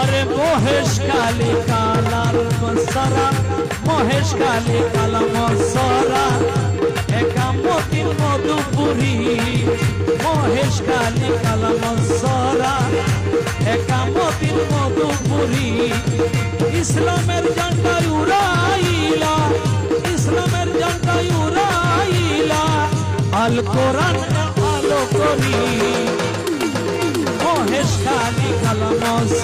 আরে মহেশ কালী কালার মসরা মহেশ কালী কালা মসরা একামতির মধুপুরী, মহেশ কালী কালা মসরা একামতির মধুপুরী, ইসলামের ঝান্ডা উড়াইলা, ইসলামের ঝান্ডা উড়াইলা। আল কোরআন আলো করি, মহেশ কালী কালাম সরা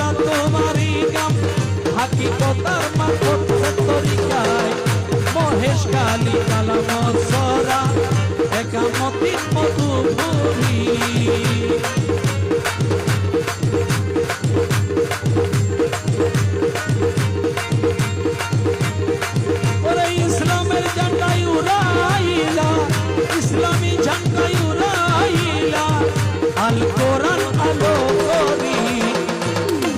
মহেশ কালী কালাম একামতি মধুপুরী ইসলামের ঝান্ডাই উড়াইলা ইসলামী ঝান্ডাই উড়াইলা আল কোরআন আলো করি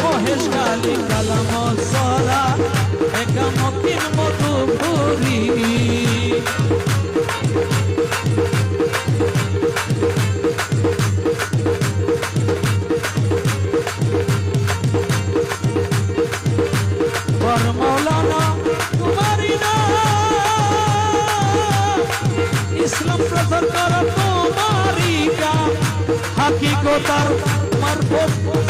মহেশ কালী কালাম ইসলাম প্রচার করা তোমারি কাম? হাকিকতার মারফত।